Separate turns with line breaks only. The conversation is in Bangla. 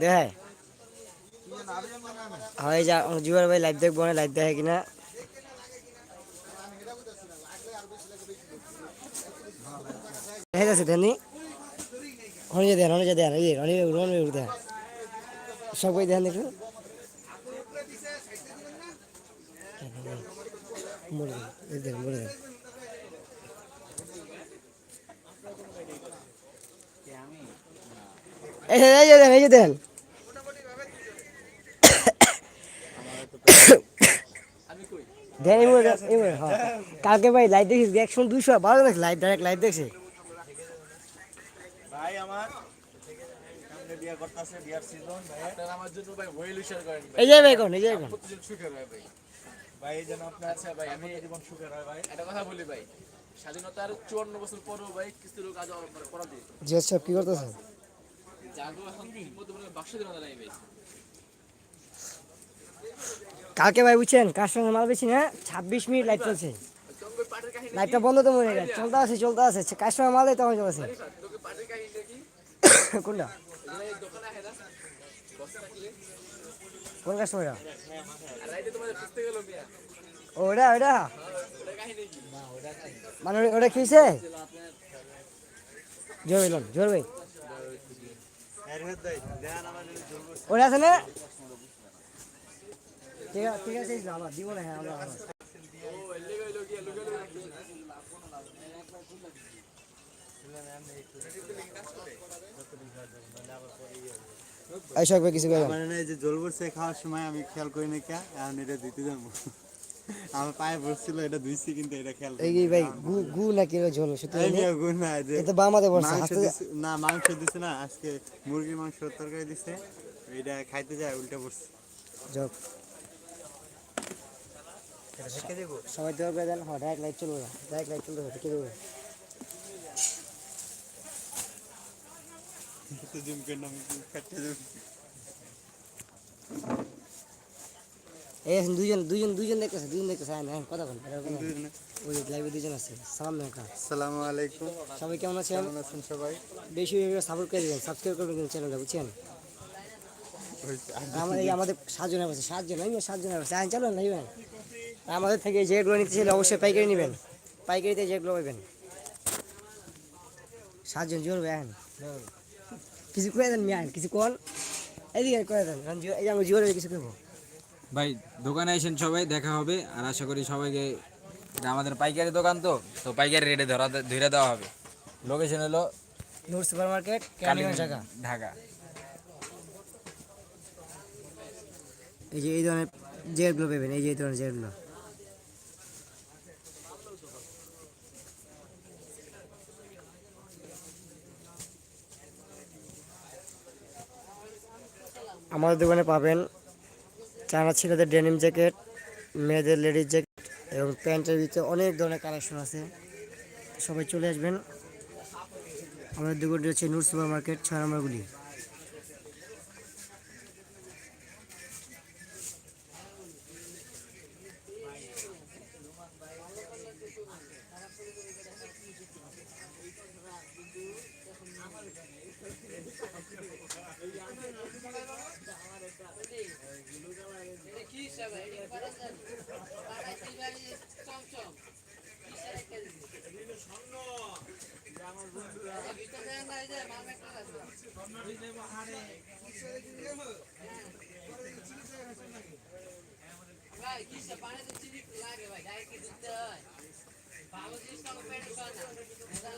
দেখায় হয় যা জুয়ার ভাই লাইভ দেখব না লাইভ দেখে কিনা। দেখে যাচ্ছে দেনি হনে দেন হনে দেন, এই হনে রন দেন। সবাই দেন দেন। দেন মুড়ে হ্যাঁ। কালকে ভাই লাইভ দেখিস একশো দুইশো ভালো দেখছি লাইভ ডাইরেক্ট লাইভ দেখছি।
ভাই আমার সামনে বিয়া করতেছে বিয়ার সিজন ভাই।
আপনারা আমার জন্য ভাই ওয়েল উইশার করেন ভাই।
এই যে ভাই কোন এই যে কোন
প্রতিদিন সুখের হয় ভাই।
ভাই যেন আপনার
আচ্ছা ভাই আমি
জীবন সুখের হয় ভাই?
একটা কথা বলি ভাই। স্বাধীনতার চুয়ান্ন বছর পরেও ভাই কিছু লোক আজ
জি সব কি করতেছেন?
জাগো এখন মধ্যে হয় বাক্স দিন নাই ভাই।
কালকে ভাই বুঝছেন? সঙ্গে মাল বেশি না? ছাব্বিশ মিনিট লাইভ চলছে। লাইভটা বন্ধ তো মনে হয়। চলতে আছে চলতে আছে। কার সঙ্গে মাল তখন চলছে। কোনটা? কোন কাস্টমার
মিয়া
ওটা ওটা। মানে ওটা- খেয়েছে জোর ভাই
ভাই জোর করছে।
ওটা আছে না? ঠিক আছে ঠিক আছে দিব না হ্যাঁ আমরা ভাই কিছু
না যে জল পড়ছে খাওয়ার সময় আমি খেয়াল করি না কে এখন এটা দিতে যাব আমার পায়ে পড়ছিল এটা ধুইছি কিন্তু এটা খেয়াল
এই ভাই গু গু না কি ঝোল সত্যি
এই নিয়ে না
এটা বামাতে পড়ছে
মাংস
হাতে
না মাংস দিছে না আজকে মুরগির মাংস তরকারি দিছে এটা খাইতে যায় উল্টা পড়ছে দেবো
সবাই দেওয়ার করে দেন হ্যাঁ ডাইরেক্ট লাইট চলবে না ডাইরেক্ট লাইট চলবে কে দেবে। এই দুইজন দুইজন দুইজন দেখতেছে দুইজন দেখতেছে হ্যাঁ হ্যাঁ কথা বল। ওই লাইভে দুইজন আছে সালাম
আলাইকুম।
সবাই কেমন আছেন?
কেমন আছেন সবাই?
বেশি বেশি সাপোর্ট করে দিবেন সাবস্ক্রাইব করবেন চ্যানেলটা বুঝছেন? আমাদের সাতজন আছে সাতজন আমি সাতজন আছে হ্যাঁ চলো নেবেন। আমাদের থেকে যেগুলো নিতে চাইলে অবশ্যই পাইকারি নেবেন। পাইকারিতে যেগুলো পাবেন সাতজন জোর ব্যান কিছু করে দেন মিয়ান কিছু কোন? এদিকে করে দেন কারণ এই যে আমি কিছু করব।
ভাই দোকানে আসেন সবাই দেখা হবে আর আশা করি সবাইকে এটা আমাদের পাইকারি দোকান তো তো পাইকারি রেটে ধরা ধরে দেওয়া হবে। লোকেশন হলো
নূর সুপার মার্কেট ঢাকা। এই যে এই ধরনের জেলগুলো পাবেন, এই যে এই ধরনের জেলগুলো। আমাদের দোকানে পাবেন চানা ছেলেদের ডেনিম জ্যাকেট, মেয়েদের লেডিস জ্যাকেট এবং প্যান্টের ভিতরে অনেক ধরনের কালেকশন আছে। সবাই চলে আসবেন। আমাদের দোকানটি হচ্ছে নূর সুপার মার্কেট ছয় নম্বরগুলি
ভাই কিসে পানিতে চিনি লাগে ভাই ডাইরেক্ট দুধ দেয় ভালো জিনিসটা পেটে পাওয়া না ভেজাল